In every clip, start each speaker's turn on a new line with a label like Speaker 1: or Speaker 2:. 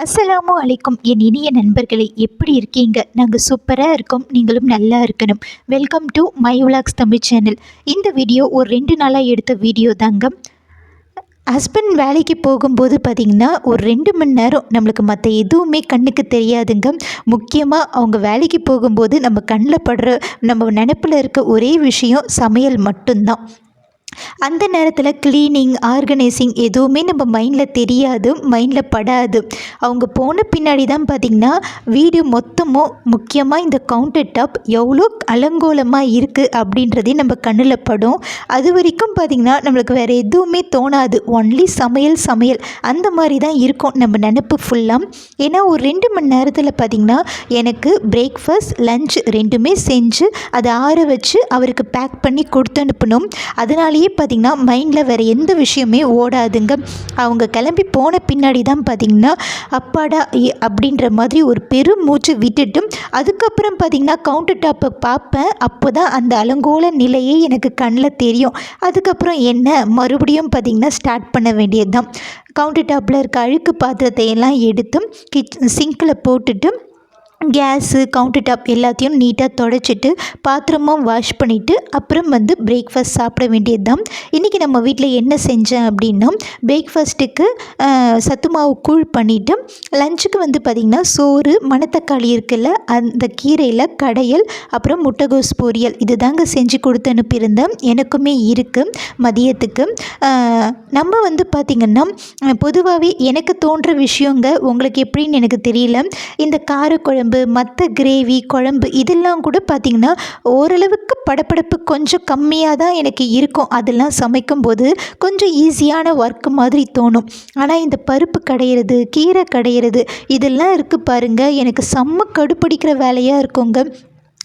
Speaker 1: அஸ்ஸலாமு அலைக்கும். என் இனிய நண்பர்களே எப்படி இருக்கீங்க? நாங்கள் சூப்பராக இருக்கோம். நீங்களும் நல்லா இருக்கணும். வெல்கம் டு மை உலாக்ஸ் தமிழ் சேனல் இந்த வீடியோ ஒரு ரெண்டு நாளாக எடுத்த வீடியோ தாங்க. ஹஸ்பண்ட் வேலைக்கு போகும்போது பார்த்திங்கன்னா ஒரு ரெண்டு மணி நேரம் நம்மளுக்கு மற்ற எதுவுமே கண்ணுக்கு தெரியாதுங்க. முக்கியமாக அவங்க வேலைக்கு போகும்போது நம்ம கண்ணில் படுற நம்ம நினப்பில் இருக்க ஒரே விஷயம் சமையல் மட்டும்தான். அந்த நேரத்தில் க்ளீனிங் ஆர்கனைசிங் எதுவுமே நம்ம மைண்டில் தெரியாது மைண்டில் படாது. அவங்க போன பின்னாடி தான் பார்த்திங்கன்னா வீடு மொத்தமும் முக்கியமாக இந்த கவுண்டர் டாப் எவ்வளோ அலங்கோலமாக இருக்குது அப்படின்றதே நம்ம கண்ணில் படும். அது வரைக்கும் பார்த்திங்கன்னா நம்மளுக்கு வேறு எதுவுமே தோணாது. ஒன்லி சமையல் சமையல் அந்த மாதிரி தான் இருக்கும் நம்ம நினப்பு ஃபுல்லாக ஏன்னா ஒரு ரெண்டு மணி நேரத்தில் பார்த்திங்கன்னா எனக்கு பிரேக்ஃபாஸ்ட் லஞ்ச் ரெண்டுமே செஞ்சு அதை ஆற வச்சு அவருக்கு பேக் பண்ணி கொடுத்து அனுப்பணும். அதனாலேயே பார்த்திங்கன்னா மைண்டில் வேறு எந்த விஷயமே ஓடாதுங்க. அவங்க கிளம்பி போன பின்னாடி தான் பார்த்திங்கன்னா அப்பாடா இ- அப்படின்ற மாதிரி ஒரு பெரும் மூச்சு விட்டுட்டு அதுக்கப்புறம் பார்த்திங்கன்னா கவுண்டர் டாப்பை பார்ப்பேன். அப்போ தான் அந்த அலங்கோல நிலையே எனக்கு கண்ணில் தெரியும். அதுக்கப்புறம் என்ன? மறுபடியும் பார்த்திங்கன்னா ஸ்டார்ட் பண்ண வேண்டியது தான் கவுண்டர் டாப்பில் இருக்க அழுக்கு பாத்திரத்தை எல்லாம் எடுத்து கிச் சிங்கில் போட்டுட்டு கேஸு கவுண்டர் டாப் எல்லாத்தையும் நீட்டாக தொடச்சிட்டு பாத்திரமும் வாஷ் பண்ணிவிட்டு அப்புறம் வந்து பிரேக்ஃபாஸ்ட் சாப்பிட வேண்டியது தான் இன்றைக்கி நம்ம வீட்டில் என்ன செஞ்சேன் அப்படின்னா பிரேக்ஃபாஸ்ட்டுக்கு சத்து மாவு கூழ் பண்ணிவிட்டு லஞ்சுக்கு வந்து பார்த்திங்கன்னா சோறு மணத்தக்காளி இருக்குல்ல அந்த கீரையில் கடையல் அப்புறம் முட்டைகோஸ் பொரியல். இது தாங்க செஞ்சு கொடுத்து அனுப்பியிருந்தேன். எனக்குமே இருக்குது மதியத்துக்கு. நம்ம வந்து பார்த்திங்கன்னா பொதுவாகவே எனக்கு தோன்ற விஷயங்க உங்களுக்கு எப்படின்னு எனக்கு தெரியல. இந்த காரக்குழம்பு மற்ற கிரேவி குழம்பு இதெல்லாம் கூட பார்த்திங்கன்னா ஓரளவுக்கு படபடப்பு கொஞ்சம் கம்மியாக தான் எனக்கு இருக்கும். அதெல்லாம் சமைக்கும்போது கொஞ்சம் ஈஸியான ஒர்க் மாதிரி தோணும். ஆனால் இந்த பருப்பு கடையிறது கீரை கடையிறது இதெல்லாம் இருக்குது பாருங்கள் எனக்கு செம்ம கடுப்பிடிக்கிற வேலையாக இருக்குங்க.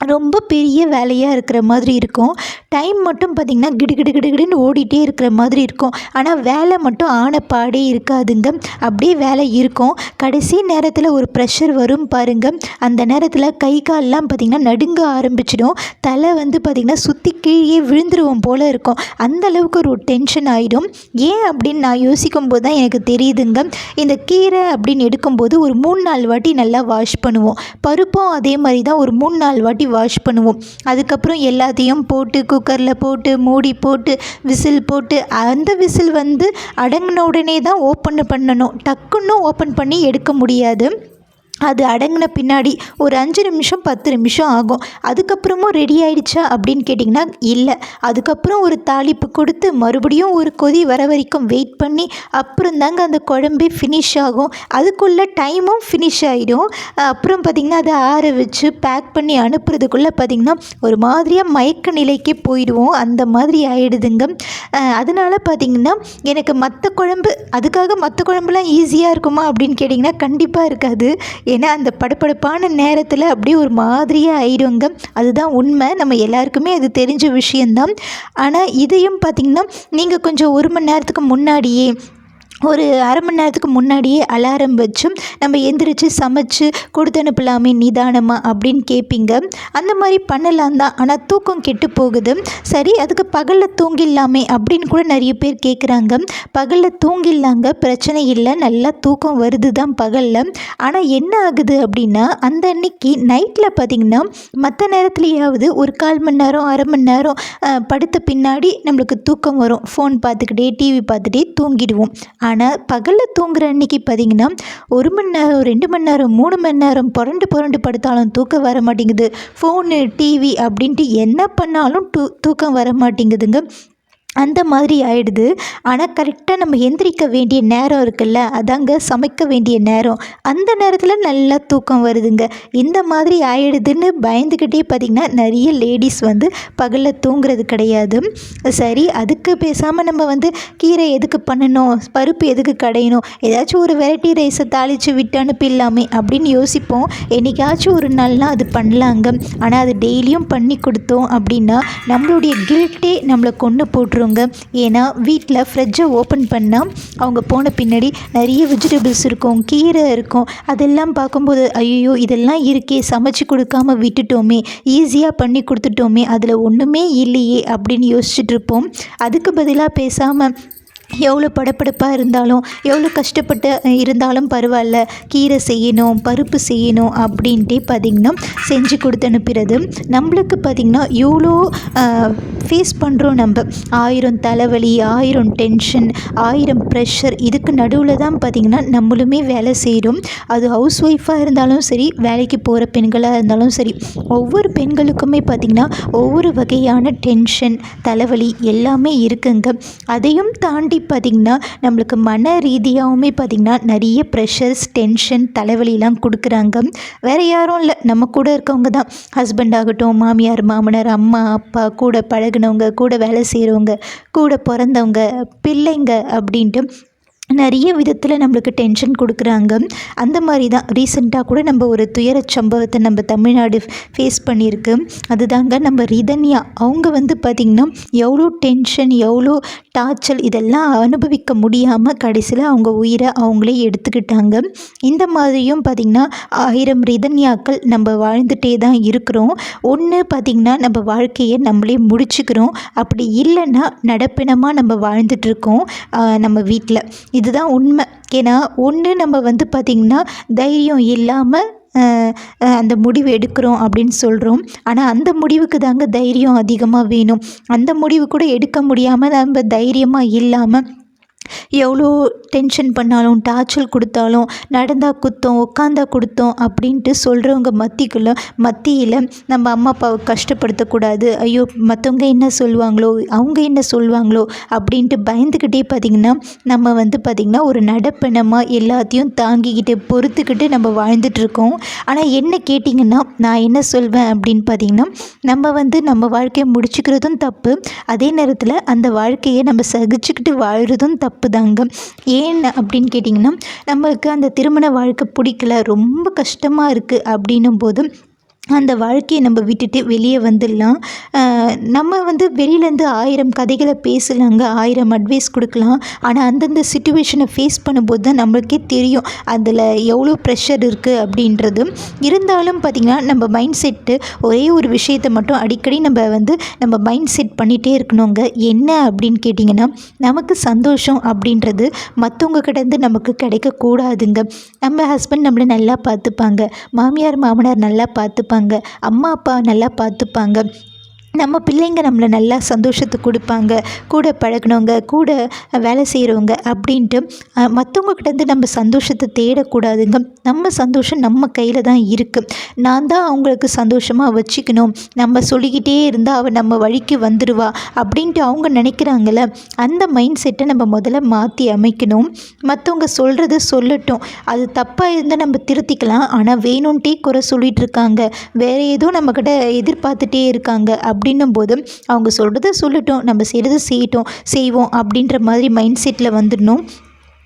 Speaker 1: ரொம்ப பெரிய வேலையாக இருக்கிற மாதிரி இருக்கும். டைம் மட்டும் பார்த்திங்கன்னா கிடு கிடு கிடு கிடுன்னு ஓடிட்டே இருக்கிற மாதிரி இருக்கும். ஆனால் வேலை மட்டும் ஆன பாடே இருக்காதுங்க. அப்படியே வேலை இருக்கும். கடைசி நேரத்தில் ஒரு ப்ரெஷர் வரும் பாருங்க. அந்த நேரத்தில் கை கால்லாம் பார்த்திங்கன்னா நடுங்க ஆரம்பிச்சிடும். தலை வந்து பார்த்திங்கன்னா சுற்றி கீழே விழுந்துருவோம் போல் இருக்கும். அந்த அளவுக்கு ஒரு டென்ஷன் ஆகிடும் ஏன் அப்படின்னு நான் யோசிக்கும் போது தான் எனக்கு தெரியுதுங்க. இந்த கீரை அப்படின்னு எடுக்கும்போது ஒரு மூணு நாலு வாட்டி நல்லா வாஷ் பண்ணுவோம். பருப்பும் அதே மாதிரி தான் ஒரு மூணு நாலு வாட்டி வாஷ் பண்ணுவோம். அதுக்கப்புறம் எல்லாத்தையும் போட்டு குக்கரில் போட்டு மூடி போட்டு விசில் போட்டு அந்த விசில் வந்து அடங்கின உடனே தான் ஓப்பன் பண்ணணும். டக்குன்னு ஓப்பன் பண்ணி எடுக்க முடியாது. அது அடங்கின பின்னாடி ஒரு அஞ்சு நிமிஷம் பத்து நிமிஷம் ஆகும். அதுக்கப்புறமும் ரெடி ஆயிடுச்சா அப்படின்னு கேட்டிங்கன்னா இல்லை. அதுக்கப்புறம் ஒரு தாளிப்பு கொடுத்து மறுபடியும் ஒரு கொதி வர வரைக்கும் வெயிட் பண்ணி அப்புறம் தாங்க அந்த குழம்பே ஃபினிஷ் ஆகும். அதுக்குள்ளே டைமும் ஃபினிஷ் ஆகிடும் அப்புறம் பார்த்திங்கன்னா அதை ஆற வச்சு பேக் பண்ணி அனுப்புறதுக்குள்ளே பார்த்திங்கன்னா ஒரு மாதிரியாக மயக்க நிலைக்கே போயிடுவோம். அந்த மாதிரி ஆகிடுதுங்க அதனால் அதனால பார்த்திங்கன்னா எனக்கு மற்ற குழம்பு அதுக்காக மற்ற குழம்புலாம் ஈஸியாக இருக்குமா அப்படின்னு கேட்டிங்கன்னா கண்டிப்பாக இருக்காது. ஏன்னா அந்த படபடப்பான நேரத்தில் அப்படியே ஒரு மாதிரியாக ஆயிடுங்க. அதுதான் உண்மை. நம்ம எல்லாருக்குமே அது தெரிஞ்ச விஷயந்தான் ஆனால் இதையும் பார்த்திங்கன்னா நீங்கள் கொஞ்சம் ஒரு மணி நேரத்துக்கு முன்னாடியே ஒரு அரை மணி நேரத்துக்கு முன்னாடியே அலாரம் வச்சு நம்ம எந்திரிச்சு சமைச்சு கொடுத்து அனுப்பலாமே நிதானமாக அப்படின்னு கேட்பீங்க அந்த மாதிரி பண்ணலாம் தான். ஆனால் தூக்கம் கெட்டு போகுது. சரி அதுக்கு பகலில் தூங்கிடலாமே அப்படின்னு கூட நிறைய பேர் கேட்குறாங்க பகலில் தூங்கிடலாங்க பிரச்சனை இல்லை. நல்லா தூக்கம் வருது தான் பகலில். ஆனால் என்ன ஆகுது அப்படின்னா அந்த அன்னைக்கு நைட்டில் பார்த்திங்கன்னா மற்ற நேரத்துலையாவது ஒரு கால் மணி நேரம் அரை மணி நேரம் படுத்த பின்னாடி நம்மளுக்கு தூக்கம் வரும். ஃபோன் பார்த்துக்கிட்டே டிவி பார்த்துட்டே தூங்கிடுவோம். ஆனால் பகலில் தூங்குற அன்னைக்கு பார்த்திங்கன்னா ஒரு மணி நேரம் ரெண்டு மணி நேரம் மூணு மணி நேரம் புரண்டு புரண்டு படுத்தாலும் தூக்கம் வர மாட்டேங்குது. ஃபோனு டிவி அப்படின்ட்டு என்ன பண்ணாலும் தூ தூக்கம் வர மாட்டேங்குதுங்க. அந்த மாதிரி ஆயிடுது. ஆனால் கரெக்டாக நம்ம எந்திரிக்க வேண்டிய நேரம் இருக்குல்ல? அதாங்க சமைக்க வேண்டிய நேரம். அந்த நேரத்தில் நல்லா தூக்கம் வருதுங்க. இந்த மாதிரி ஆயிடுதுன்னு பயந்துக்கிட்டே பார்த்திங்கன்னா நிறைய லேடிஸ் வந்து பகலில் தூங்குறது கிடையாது. சரி அதுக்கு பேசாமல் நம்ம வந்து கீரை எதுக்கு பண்ணணும்? பருப்பு எதுக்கு கடையணும்? ஏதாச்சும் ஒரு வெரைட்டி ரைஸை தாளித்து விட்டு அனுப்பிடலாமே அப்படின்னு யோசிப்போம். என்றைக்காச்சும் ஒரு நாள்லாம் அது பண்ணலாங்க. ஆனால் அது டெய்லியும் பண்ணி கொடுத்தோம் அப்படின்னா நம்மளுடைய கில்ட்டே நம்மளை கொண்டு போட்டுருங்க ஏன்னா வீட்டில் ஃப்ரிட்ஜை ஓப்பன் பண்ணால் அவங்க போன பின்னாடி நிறைய வெஜிடபிள்ஸ் இருக்கும் கீரை இருக்கும். அதெல்லாம் பார்க்கும்போது ஐயோ இதெல்லாம் இருக்கே சமைச்சு கொடுக்காம விட்டுட்டோமே ஈஸியாக பண்ணி கொடுத்துட்டோமே அதில் ஒன்றுமே இல்லையே அப்படின்னு யோசிச்சுட்ருப்போம் அதுக்கு பதிலாக பேசாமல் எவ்வளோ படபடப்பாக இருந்தாலும் எவ்வளோ கஷ்டப்பட்டு இருந்தாலும் பரவாயில்ல. கீரை செய்யணும் பருப்பு செய்யணும் அப்படின்ட்டு பார்த்திங்கன்னா செஞ்சு கொடுத்து அனுப்புகிறது நம்மளுக்கு பார்த்திங்கன்னா எவ்வளோ ஃபேஸ் பண்ணுறோம் நம்ம. ஆயிரம் தலைவலி ஆயிரம் டென்ஷன் ஆயிரம் ப்ரெஷர் இதுக்கு நடுவில் தான் பார்த்திங்கன்னா நம்மளுமே வேலை செய்கிறோம் அது ஹவுஸ் ஒய்ஃபாக இருந்தாலும் சரி வேலைக்கு போகிற பெண்களாக இருந்தாலும் சரி ஒவ்வொரு பெண்களுக்குமே பார்த்திங்கன்னா ஒவ்வொரு வகையான டென்ஷன் தலைவலி எல்லாமே இருக்குங்க. அதையும் தாண்டி பார்த்திங்கன்னா நம்மளுக்கு மன ரீதியாகவுமே பார்த்திங்கன்னா நிறைய ப்ரெஷர்ஸ் டென்ஷன் தலைவலிலாம் கொடுக்குறாங்க. வேறு யாரும் இல்லை. நம்ம கூட இருக்கவங்க தான். ஹஸ்பண்ட் ஆகட்டும் மாமியார் மாமனார் அம்மா அப்பா கூட பழகினவங்க கூட வேலை செய்கிறவங்க கூட பிறந்தவங்க பிள்ளைங்க அப்படின்ட்டு நிறைய விதத்தில் நம்மளுக்கு டென்ஷன் கொடுக்குறாங்க. அந்த மாதிரி தான். ரீசெண்டாக கூட நம்ம ஒரு துயர சம்பவத்தை நம்ம தமிழ்நாடு ஃபேஸ் பண்ணியிருக்கு. அதுதாங்க நம்ம ரிதன்யா. அவங்க வந்து பார்த்திங்கன்னா எவ்வளோ டென்ஷன் எவ்வளோ டார்ச்சல் இதெல்லாம் அனுபவிக்க முடியாமல் கடைசியில் அவங்க உயிரை அவங்களே எடுத்துக்கிட்டாங்க. இந்த மாதிரியும் பார்த்திங்கன்னா ஆயிரம் ரிதன்யாக்கள் நம்ம வாழ்ந்துகிட்டே தான் இருக்கிறோம். ஒன்று பார்த்திங்கன்னா நம்ம வாழ்க்கையை நம்மளே முடிச்சுக்கிறோம். அப்படி இல்லைன்னா நடப்பினமாக நம்ம வாழ்ந்துட்டுருக்கோம் நம்ம வீட்டில் இதுதான் உண்மை. ஏன்னா ஒன்று நம்ம வந்து பார்த்திங்கன்னா தைரியம் இல்லாமல் அந்த முடிவு எடுக்கிறோம் அப்படின்னு சொல்கிறோம் ஆனால் அந்த முடிவுக்கு தாங்க தைரியம் அதிகமாக வேணும். அந்த முடிவு கூட எடுக்க முடியாமல் நம்ம தைரியமாக இல்லாமல் எவ்வளோ டென்ஷன் பண்ணாலும் டார்ச்சல் கொடுத்தாலும் நடந்தால் குத்தம் உட்காந்தா கொடுத்தோம் அப்படின்ட்டு சொல்கிறவங்க மத்திக்குள்ளே மத்தியில் நம்ம அம்மா அப்பாவை கஷ்டப்படுத்தக்கூடாது. ஐயோ மற்றவங்க என்ன சொல்லுவாங்களோ அவங்க என்ன சொல்லுவாங்களோ அப்படின்ட்டு பயந்துக்கிட்டே பார்த்திங்கன்னா நம்ம வந்து பார்த்திங்கன்னா ஒரு நடப்பணமாக எல்லாத்தையும் தாங்கிக்கிட்டு பொறுத்துக்கிட்டு நம்ம வாழ்ந்துட்டுருக்கோம். ஆனால் என்ன கேட்டிங்கன்னா நான் என்ன சொல்வேன் அப்படின்னு பார்த்திங்கன்னா நம்ம வந்து நம்ம வாழ்க்கையை முடிச்சுக்கிறதும் தப்பு. அதே நேரத்தில் அந்த வாழ்க்கையை நம்ம சகிச்சுக்கிட்டு வாழ்கிறதும் தப்பு. தப்பு தாங்க ஏன் அப்படின்னு கேட்டிங்கன்னா நம்மளுக்கு அந்த திருமண வாழ்க்கை பிடிக்கல ரொம்ப கஷ்டமாக இருக்குது அப்படின்னும் போது அந்த வாழ்க்கையை நம்ம விட்டுட்டு வெளியே வந்துடலாம். நம்ம வந்து வெளியிலேருந்து ஆயிரம் கதைகளை பேசலாங்க ஆயிரம் அட்வைஸ் கொடுக்கலாம். ஆனால் அந்தந்த சுச்சுவேஷனை ஃபேஸ் பண்ணும்போது தான் நம்மளுக்கே தெரியும் அதில் எவ்வளோ ப்ரெஷர் இருக்குது அப்படின்றது. இருந்தாலும் பார்த்திங்கன்னா நம்ம மைண்ட் செட்டு ஒரே ஒரு விஷயத்தை மட்டும் அடிக்கடி நம்ம வந்து நம்ம மைண்ட் செட் பண்ணிகிட்டே இருக்கணுங்க. என்ன அப்படின்னு கேட்டிங்கன்னா நமக்கு சந்தோஷம் அப்படின்றது மற்றவங்க கிட்டேருந்து நமக்கு கிடைக்கக்கூடாதுங்க. நம்ம ஹஸ்பண்ட் நம்மளை நல்லா பார்த்துப்பாங்க. மாமியார் மாமனார் நல்லா பார்த்துப்பாங்க. பார்த்துப்பாங்க. அம்மா அப்பா நல்லா பார்த்துப்பாங்க. நம்ம பிள்ளைங்க நம்மளை நல்லா சந்தோஷத்தை கொடுப்பாங்க கூட பழகினவங்க கூட வேலை செய்கிறவங்க அப்படின்ட்டு மற்றவங்கக்கிட்டேருந்து நம்ம சந்தோஷத்தை தேடக்கூடாதுங்க. நம்ம சந்தோஷம் நம்ம கையில் தான் இருக்குது நான் தான் அவங்களுக்கு சந்தோஷமாக வச்சுக்கணும். நம்ம சொல்லிக்கிட்டே இருந்தால் அவள் நம்ம வழிக்கு வந்துடுவா அப்படின்ட்டு அவங்க நினைக்கிறாங்கள அந்த மைண்ட் செட்டை நம்ம முதல்ல மாற்றி அமைக்கணும். மற்றவங்க சொல்கிறத சொல்லட்டும். அது தப்பாக இருந்தால் நம்ம திருத்திக்கலாம். ஆனால் வேணும்ன்ட்டே குறை சொல்லிகிட்டு இருக்காங்க. வேறு ஏதோ நம்மக்கிட்ட எதிர்பார்த்துட்டே இருக்காங்க. அப்படி அப்படின்னும் போது அவங்க சொல்கிறத சொல்லட்டும் நம்ம செய்கிறத செய்யட்டும் செய்வோம் அப்படின்ற மாதிரி மைண்ட் செட்டில் வந்துடணும்.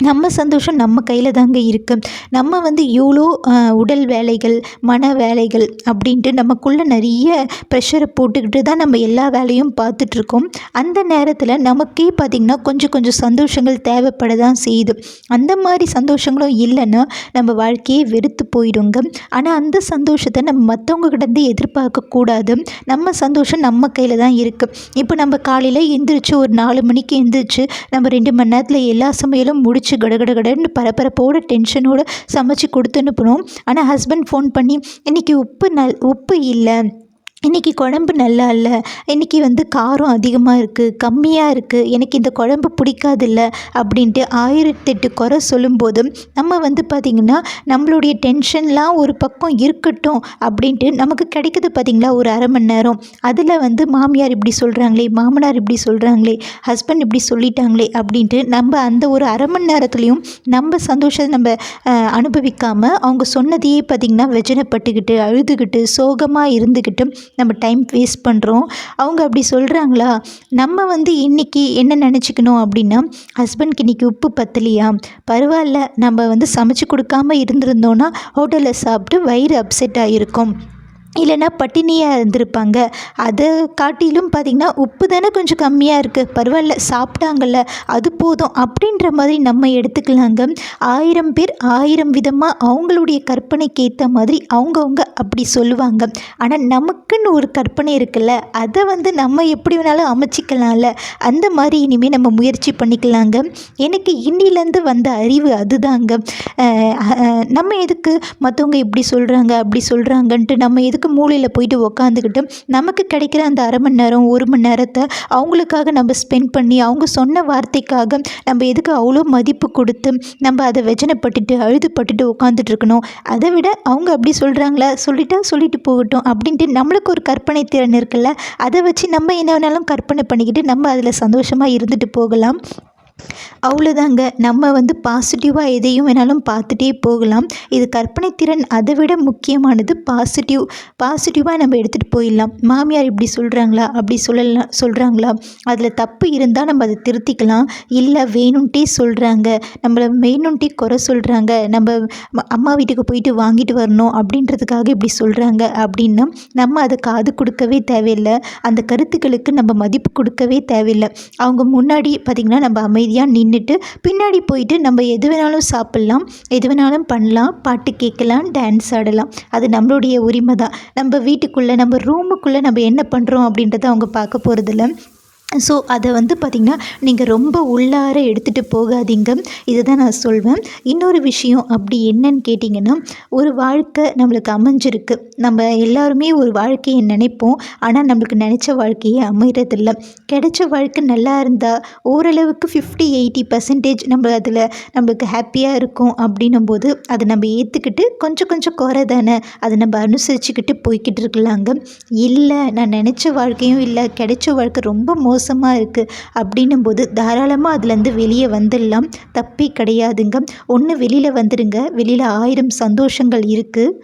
Speaker 1: நம்ம சந்தோஷம் நம்ம கையில் தாங்க இருக்குது நம்ம வந்து இவ்வளோ உடல் வேலைகள் மன வேலைகள் அப்படின்ட்டு நமக்குள்ளே நிறைய ப்ரெஷரை போட்டுக்கிட்டு தான் நம்ம எல்லா வேலையும் பார்த்துட்ருக்கோம் அந்த நேரத்தில் நமக்கே பார்த்திங்கன்னா கொஞ்சம் கொஞ்சம் சந்தோஷங்கள் தேவைப்பட தான் செய்யுது. அந்த மாதிரி சந்தோஷங்களும் இல்லைன்னா நம்ம வாழ்க்கையே வெறுத்து போயிடுங்க. ஆனால் அந்த சந்தோஷத்தை நம்ம மற்றவங்க கிட்டேருந்து எதிர்பார்க்கக்கூடாது நம்ம சந்தோஷம் நம்ம கையில் தான் இருக்குது இப்போ நம்ம காலையில் எந்திரிச்சு ஒரு நாலு மணிக்கு எந்திரிச்சு நம்ம ரெண்டு மணி நேரத்தில் எல்லா சமையலும் முடிச்சு வச்சு கடகடகடன்னு பரபரப்போடு டென்ஷனோடு சமைச்சு கொடுத்து அனுப்பணும் ஆனால் ஹஸ்பண்ட் ஃபோன் பண்ணி இன்றைக்கி உப்பு நல் உப்பு இல்லை. இன்றைக்கி குழம்பு நல்லா இல்லை. இன்றைக்கி வந்து காரம் அதிகமாக இருக்குது கம்மியாக இருக்குது எனக்கு இந்த குழம்பு பிடிக்காதில்ல அப்படின்ட்டு ஆயிரத்தெட்டு குறை சொல்லும்போதும் நம்ம வந்து பார்த்திங்கன்னா நம்மளுடைய டென்ஷன்லாம் ஒரு பக்கம் இருக்கட்டும் அப்படின்ட்டு நமக்கு கிடைக்கிது பார்த்திங்களா ஒரு அரை மணி நேரம். அதில் வந்து மாமியார் இப்படி சொல்கிறாங்களே மாமனார் இப்படி சொல்கிறாங்களே ஹஸ்பண்ட் இப்படி சொல்லிட்டாங்களே அப்படின்ட்டு நம்ம அந்த ஒரு அரை மணி நேரத்துலையும் நம்ம சந்தோஷத்தை நம்ம அனுபவிக்காமல் அவங்க சொன்னதையே பார்த்திங்கன்னா வெஜனப்பட்டுக்கிட்டு அழுதுகிட்டு சோகமாக இருந்துக்கிட்டு நம்ம டைம் வேஸ்ட் பண்ணுறோம் அவங்க அப்படி சொல்கிறாங்களா நம்ம வந்து இன்றைக்கி என்ன நினச்சிக்கணும் அப்படின்னா ஹஸ்பண்ட்க்கு இன்றைக்கி உப்பு பத்தலையா? பரவாயில்ல நம்ம வந்து சமைச்சு கொடுக்காம இருந்திருந்தோன்னா ஹோட்டலில் சாப்பிட்டு வயிறு அப்செட் ஆகிருக்கும் இல்லைன்னா பட்டினியாக இருந்திருப்பாங்க. அதை காட்டிலும் பார்த்திங்கன்னா உப்பு தானே கொஞ்சம் கம்மியாக இருக்குது பரவாயில்ல சாப்பிட்டாங்கல்ல அது போதும் அப்படின்ற மாதிரி நம்ம எடுத்துக்கலாங்க. ஆயிரம் பேர் ஆயிரம் விதமாக அவங்களுடைய கற்பனைக்கு ஏற்ற மாதிரி அவங்கவுங்க அப்படி சொல்லுவாங்க. ஆனால் நமக்குன்னு ஒரு கற்பனை இருக்குல்ல அதை வந்து நம்ம எப்படி வேணாலும் அமைச்சிக்கலாம்ல அந்த மாதிரி இனிமேல் நம்ம முயற்சி பண்ணிக்கலாங்க. எனக்கு இன்னிலேருந்து வந்த அறிவு அதுதாங்க. நம்ம எதுக்கு மற்றவங்க இப்படி சொல்கிறாங்க அப்படி சொல்கிறாங்கன்ட்டு நம்ம எதுக்கு மூலையில் போயிட்டு உக்காந்துக்கிட்டு நமக்கு கிடைக்கிற அந்த அரை மணி நேரம் ஒரு மணி நேரத்தை அவங்களுக்காக நம்ம ஸ்பெண்ட் பண்ணி அவங்க சொன்ன வார்த்தைக்காக நம்ம எதுக்கு அவ்வளோ மதிப்பு கொடுத்து நம்ம அதை வெஜனைப்பட்டுட்டு அழுதுபட்டுட்டு உட்காந்துட்டு இருக்கணும்? அதை விட அவங்க அப்படி சொல்கிறாங்களா சொல்லிட்டா சொல்லிட்டு போகட்டும் அப்படின்ட்டு நம்மளுக்கு ஒரு கற்பனை திறன் இருக்குல்ல அதை வச்சு நம்ம என்ன வேணாலும் கற்பனை பண்ணிக்கிட்டு நம்ம அதில் சந்தோஷமாக இருந்துட்டு போகலாம். அவ்வளோதாங்க நம்ம வந்து பாசிட்டிவாக எதையும் வேணாலும் பார்த்துட்டே போகலாம். இது கற்பனை திறன் அதை விட முக்கியமானது பாசிட்டிவ் பாசிட்டிவாக நம்ம எடுத்துகிட்டு போயிடலாம். மாமியார் இப்படி சொல்கிறாங்களா அப்படி சொல்லலாம் சொல்கிறாங்களா அதில் தப்பு இருந்தால் நம்ம அதை திருத்திக்கலாம். இல்லை வேணும்ட்டே சொல்கிறாங்க நம்மளை வேணும்ட்டே குறை சொல்கிறாங்க நம்ம அம்மா வீட்டுக்கு போயிட்டு வாங்கிட்டு வரணும் அப்படின்றதுக்காக இப்படி சொல்கிறாங்க அப்படின்னா நம்ம அதை காது கொடுக்கவே தேவையில்லை. அந்த கருத்துக்களுக்கு நம்ம மதிப்பு கொடுக்கவே தேவையில்லை. அவங்க முன்னாடி பார்த்திங்கன்னா நம்ம அமைதி அமைதியாக நின்றுட்டு பின்னாடி போயிட்டு நம்ம எது வேணாலும் சாப்பிட்லாம் எது வேணாலும் பண்ணலாம் பாட்டு கேட்கலாம் டான்ஸ் ஆடலாம். அது நம்மளுடைய உரிமை தான் நம்ம வீட்டுக்குள்ளே நம்ம ரூமுக்குள்ளே நம்ம என்ன பண்ணுறோம் அப்படின்றத அவங்க பார்க்க போகிறதில்ல ஸோ அதை வந்து பார்த்திங்கன்னா நீங்கள் ரொம்ப உள்ளார எடுத்துகிட்டு போகாதீங்க. இதை தான் நான் சொல்வேன். இன்னொரு விஷயம் அப்படி என்னன்னு கேட்டிங்கன்னா ஒரு வாழ்க்கை நம்மளுக்கு அமைஞ்சிருக்கு. நம்ம எல்லாருமே ஒரு வாழ்க்கையை நினைப்போம். ஆனால் நம்மளுக்கு நினச்ச வாழ்க்கையே அமைகிறதில்ல கிடைச்ச வாழ்க்கை நல்லா இருந்தால் ஓரளவுக்கு ஃபிஃப்டி எயிட்டி பர்சன்டேஜ் நம்ம அதில் நம்மளுக்கு ஹாப்பியாக இருக்கும் அப்படின்னும் போது அதை நம்ம ஏற்றுக்கிட்டு கொஞ்சம் கொஞ்சம் குறை தானே அதை நம்ம அனுசரிச்சுக்கிட்டு போய்கிட்டு இருக்கலாங்க. இல்லை நான் நினச்ச வாழ்க்கையும் இல்லை கிடைச்ச வாழ்க்கை ரொம்ப மோசம். மோசமாக இருக்குது அப்படின்னும் போது தாராளமாக அதுலேருந்து வெளியே வந்துடலாம். தப்பே கிடையாதுங்க. ஒன்று வெளியில் வந்துடுங்க. வெளியில் ஆயிரம் சந்தோஷங்கள் இருக்குது